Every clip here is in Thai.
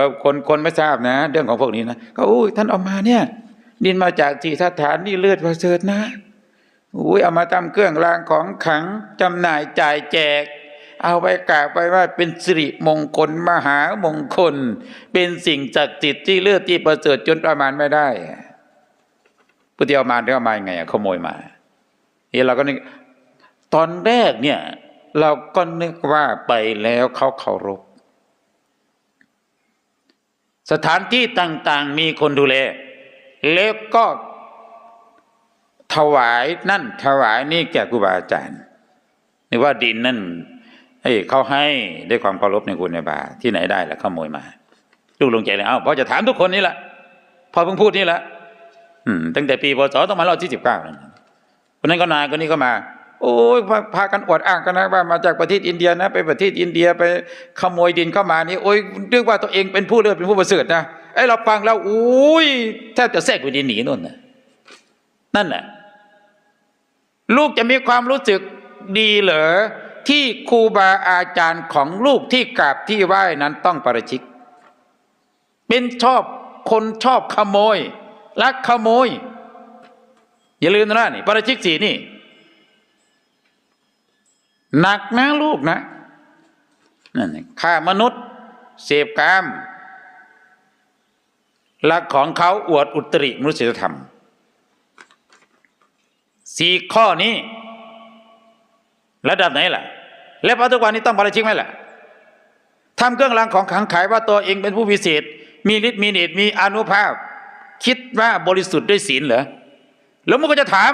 ก็คนคนไม่ทราบนะ เรื่องของพวกนี้นะก็อุ้ยท่านเอามาเนี่ย ดินมาจากที่สถานนี่เลือดประเสริฐนะอุ้ยเอามาทำเครื่องรางของขังจำหน่ายจ่ายแจก เอาไปกราบไปว่าเป็นสิริมงคลมหามงคล เป็นสิ่งศักดิ์สิทธิ์ที่เลือดที่ประเสริฐจนประมาณไม่ได้พุทธิเอามาได้เอามายังไงอะขโมยมานี่เราก็นึกตอนแรกเนี่ย เราก็นึกว่าไปแล้วเขาเคารพ สถานที่ต่างๆมีคนดูแล แล้วก็ถวายนั่นถวายนี่แก่ครูบาอาจารย์นี่ว่าดินนั่นเอ้ยเขาให้ด้วยความเคารพในคุณในบาที่ไหนได้ละขโมยมาลูกลงใจเลยเอ้าพอจะถามทุกคนนี่แหละพอเพิ่งพูดนี่แหละอืมตั้งแต่ปีพศต้องมาเล่าที่สิบเก้านั่นคนนั้นก็นายคนนี้ก็มา โอ้ยพากันอวดอ้างกันนะว่ามาจากประเทศอินเดียนะ ไปประเทศอินเดียไปขโมยดินเข้ามานี่โอ้ยเรียกว่าตัวเองเป็นผู้เลือดเป็นผู้ประเสริฐนะไอ้เราฟังแล้วอุ้ยแทบจะแทรกไปดินหนีนู่นนะนั่นแหละลูกจะมีความรู้สึกดีเหรอที่ครูบาอาจารย์ของลูกที่กราบที่ไหว้นั้นต้องประชิก เป็นชอบคนชอบขโมยลักขโมย อย่าลืมนะนี่ประชิกสีนี่ หนักนะลูกนะนั่นฆ่ามนุษย์ เสพกามลักของเขาอวดอุตริมนุษยธรรมสี่ข้อนี้ ระดับไหนล่ะ แล้วพระทุกวันนี้ต้องบริชิกไหมล่ะทำเครื่องรางของขังขายว่าตัวเองเป็นผู้พิเศษ มีฤทธิ์มีเนตรมีอนุภาพ คิดว่าบริสุทธิ์ด้วยศีลเหรอแล้วมันก็จะถาม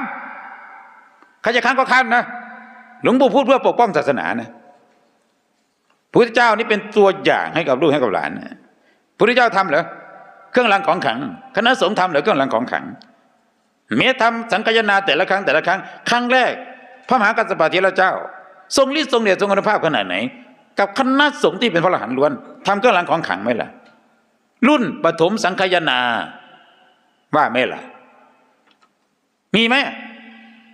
ใครจะค้านก็ค้านนะ หลวงปู่พูดเพื่อปกป้องศาสนานะพระพุทธเจ้านี่เป็นตัวอย่างให้กับลูกให้กับหลานนะพระพุทธเจ้าทำเหรอเครื่องรางของขัง คณะสงฆ์ทำเหรอเครื่องรางของขัง เมตทำสังกายนาแต่ละครั้งแต่ละครั้ง ครั้งแรก พระมหากัสสปะเทระเจ้า ทรงฤทธิ์ทรงเดชทรงคุณภาพขนาดไหน กับคณะสงฆ์ที่เป็นพระอรหันต์ล้วนทำเครื่องรางของขังไหมล่ะ รุ่นปฐมสังคายนาว่าไหมล่ะ มีไหม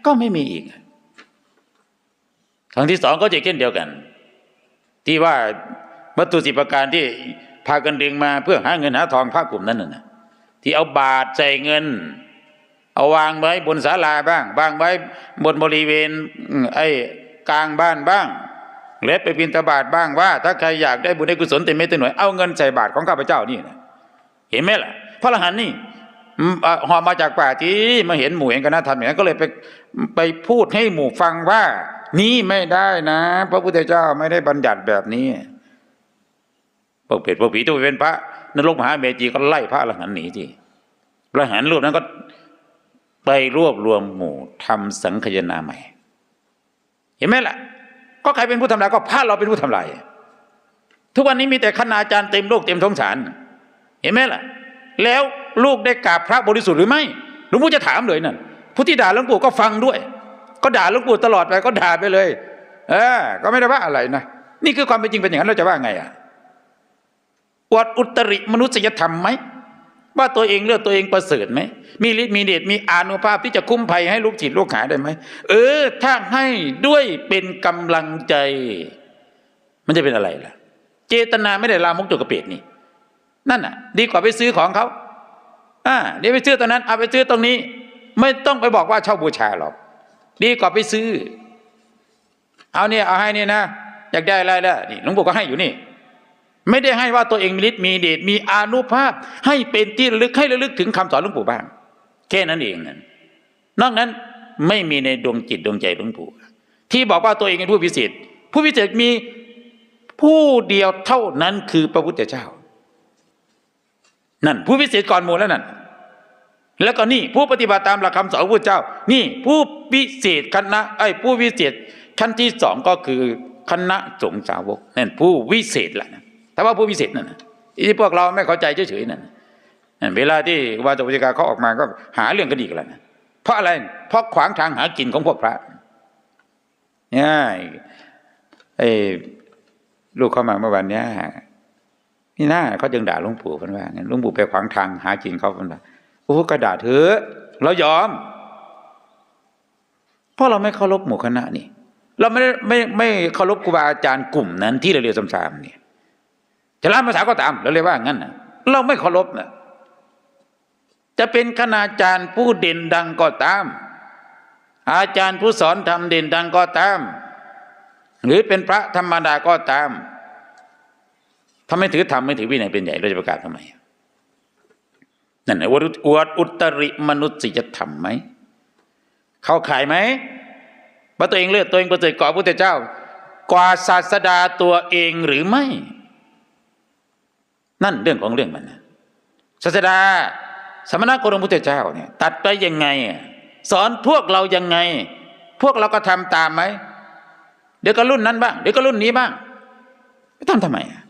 ก็ไม่มีอีก ครั้งที่สองก็จะเช่นเดียวกัน ที่ว่าวัตถุสิบประการที่พากันดึงมาเพื่อหาเงินหาทองภาคกลุ่มนั้นน่ะที่เอาบาทใส่เงิน เอาวางไว้บนศาลาบ้างวางไว้บนบริเวณไอ้กลางบ้านบ้างเล็ไปบินตบาทบ้างว่า ถ้าใครอยากได้บุญได้กุศลเต็มเม็ดเต็มหน่วยเอาเงินใส่บาทของข้าพเจ้านี่นะเห็นไหมล่ะ พระอรหันต์นี่หอมาจากป่าที่มาเห็นหมู่เองก็น่าทำอย่างนั้นก็เลยไปไปพูดให้หมู่ฟังว่า นี่ไม่ได้นะ พระพุทธเจ้าไม่ได้บัญญัติแบบนี้พวกเผ็ดพวกผีตัวเป็นพระนรกมหาเมจีก็ไล่พระอรหันต์หนีทีพระหันรูปนั้นก็ไปรวบรวมหมู่ทำสังคายนาใหม่ เห็นไหมล่ะ ก็ใครเป็นผู้ทำลายก็พระเราเป็นผู้ทำลายทุกวันนี้มีแต่คณาจารย์เต็มโลกเต็มท้องสารเห็นไหมล่ะ แล้วลูกได้กราบพระบริสุทธิ์หรือไม่หลวงปู่จะถามเลยนั่นผู้ที่ด่าหลวงปู่ก็ฟังด้วย ก็ด่าหลวงปู่ตลอดไปก็ด่าไปเลย เออ ก็ไม่ได้ว่าอะไรนะนี่คือความเป็นจริงเป็นอย่างนั้นเราจะว่าไงอะอวดอุตริมนุษยธรรมไหมว่าตัวเองเลือกตัวเองประเสริฐไหมมีฤทธิ์มีเดชมีอานุภาพที่จะคุ้มภัยให้ลูกจิตลูกหาได้ไหมเออ ถ้าให้ด้วยเป็นกำลังใจ มันจะเป็นอะไรล่ะ เจตนาไม่ได้ลามกจกกระเปดนี่นั่นน่ะ ดีกว่าไปซื้อของเขาอ่าเดี๋ยวไปซื้อตรงนั้นเอาไปซื้อตรงนี้ ไม่ต้องไปบอกว่าเช่าบูชาหรอก ดีกว่าไปซื้อ เอาเนี่ยเอาให้เนี่ยนะ อยากได้อะไรแล้วนี่หลวงปู่ก็ให้อยู่นี่ ไม่ได้ให้ว่าตัวเองมีฤทธิ์มีเดชมีอานุภาพ ให้เป็นที่ระลึกให้ระลึกถึงคำสอนหลวงปู่บ้าง แค่นั้นเองนั่นนอกนั้นไม่มีในดวงจิตดวงใจหลวงปู่ที่บอกว่าตัวเองเป็นผู้พิเศษ ผู้พิเศษมีผู้เดียวเท่านั้นคือพระพุทธเจ้า นั่นผู้พิเศษก่อนหมู่แล้วนั่น แล้วก็นี่ผู้ปฏิบัติตามหลักคำสอนของพระพุทธเจ้า นี่ผู้พิเศษคณะไอ้ผู้วิเศษขั้นที่สองก็คือคณะสงฆ์สาวกนั่นผู้วิเศษแหละนะแต่ว่าผู้พิเศษนั่นนะที่พวกเราไม่เข้าใจเฉยๆนั่นเวลาที่วาจวิจการเขาออกมาก็หาเรื่องกันอีกแล้วนะเพราะอะไรเพราะขวางทางหากินของพวกพระเนี่ยไอ้ลูกเข้ามาเมื่อวันเนี้ยนี่หน้าเขาจึงด่าหลวงปู่กันว่าหลวงปู่ไปขวางทางหากินเขาเป็นว่า โอ้ก็ด่าเถอะเรายอม เพราะเราไม่เคารพหมู่คณะนี่ เราไม่ได้ไม่ไม่เคารพครูบาอาจารย์กลุ่มนั้น ที่เราเรียนซ้ำๆเนี่ยจะล้านภาษาก็ตามเราเรียกว่างั้นนะเราไม่เคารพนะจะเป็นคณาจารย์ผู้เด่นดังก็ตาม อาจารย์ผู้สอนทำเด่นดังก็ตาม หรือเป็นพระธรรมดาก็ตามถ้าไม่ถือธรรมไม่ถือวินัยเป็นใหญ่เราจะประกาศทำไม นั่นไอ้วดอวดอุตริมนุษยธรรมไหม เข้าขายไหมว่าตัวเองเลือดตัวเองประเสริฐกว่าพระพุทธเจ้า กว่าศาสดาตัวเองหรือไม่ นั่นเรื่องของเรื่องมันนะศาสดา สมณโคดมพุทธเจ้าเนี่ย ตัดไปยังไง สอนพวกเรายังไง พวกเราก็ทำตามไหมเดี๋ยวก็รุ่นนั้นบ้างเดี๋ยวก็รุ่นนี้บ้าง ไม่ทำทำไมอะ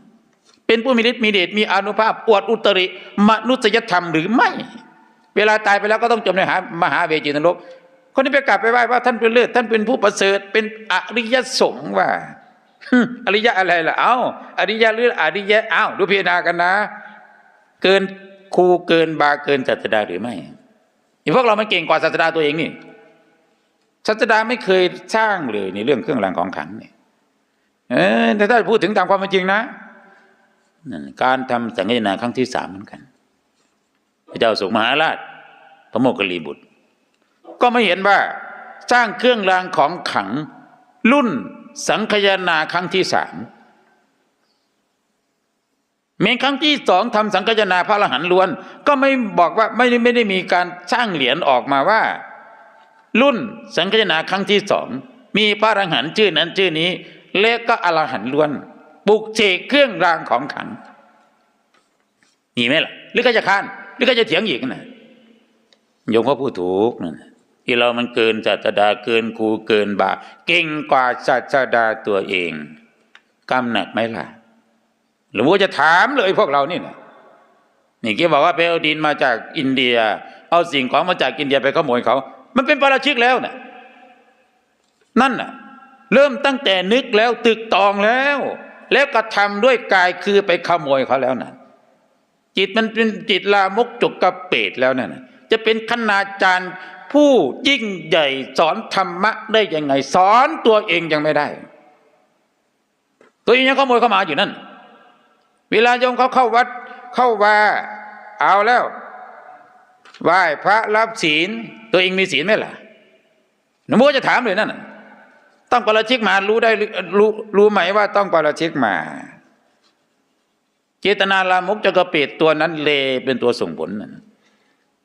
เป็นผู้มีฤทธิ์มีเดชมีอนุภาพ อวดอุตริ มนุษยธรรมหรือไม่ เวลาตายไปแล้วก็ต้องจมในหามหาเวจีนรกคนที่ไปกราบไปไหว้ว่าท่านเป็นเลิศท่านเป็นผู้ประเสริฐเป็นอริยสงฆ์ว่าอริยะอะไรล่ะ เอ้า อริยะหรืออริยะเอ้าดูพิจารณากันนะ เกินครูเกินบาเกินศาสดาหรือไม่ไอ้พวกเรามันเก่งกว่าศาสดาตัวเองนี่ศาสดาไม่เคยสร้างเลยในเรื่องเครื่องรางของขลังเนี่ยเออแต่ถ้าพูดถึงตามความเป็นจริงนะ การทำสังฆนาครั้งที่สามเหมือนกัน พระเจ้าสุมหาราช พระโมคคัลลีบุตร ก็ไม่เห็นว่าสร้างเครื่องรางของขลังรุ่นสังคยนาครั้งที่สามเมนครั้งที่สองทำสังคยนาพระอรหันต์ล้วน ก็ไม่บอกว่าไม่ได้ไม่ได้มีการสร้างเหรียญออกมาว่า รุ่นสังคยนาครั้งที่สองมีพระอรหันต์ชื่อนั้นชื่อนี้และก็อรหันต์ล้วน ปลุกเสกเครื่องรางของขังมีไหมล่ะหรือก็จะค้านหรือก็จะเถียงอีกนะโยมเขาพูดถูกนะที่เรามันเกินศาสดาเกินครูเกินบาเก่งกว่าศาสดาตัวเองกำหนักไหมล่ะหรือว่าจะถามเลยพวกเรานี่นะนี่กี้บอกว่าไปเอาดินมาจากอินเดีย เอาสิ่งของมาจากอินเดียไปขโมยเขา มันเป็นปราชิกแล้วนะ่ะนั่นน่ะ เริ่มตั้งแต่นึกแล้วตึกตองแล้ว แล้วกระทำด้วยกายคือไปขโมยเขาแล้วนะ่ะจิตมันเป็นจิตลามกจกกระเปดแล้วนั่นน่ะจะเป็นคณาจารย์ผู้ยิ่งใหญ่สอนธรรมะได้ยังไง สอนตัวเองยังไม่ได้ ตัวเองยังขโมยเข้ามาอยู่นั่น เวลาโยมเขาเข้าวัดเข้าว่าเอาแล้วไหว้พระรับศีล ตัวเองมีศีลไหมล่ะหลวงพ่อจะถามเลยนั่นนะ ต้องปราชิกมารู้ได้รู้รู้ไหมว่าต้องปราชิกมา เจตนาลามกจะกระเปดตัวนั้นเลเป็นตัวส่งผลนั่น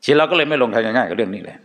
ทีเราก็เลยไม่ลงใครง่ายๆกับเรื่องนี้แหละ